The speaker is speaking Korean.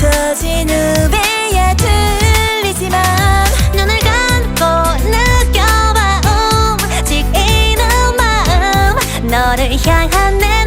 터진 후배야 들리지만 눈을 감고 느껴봐 오직 이런 마음 너를 향한 내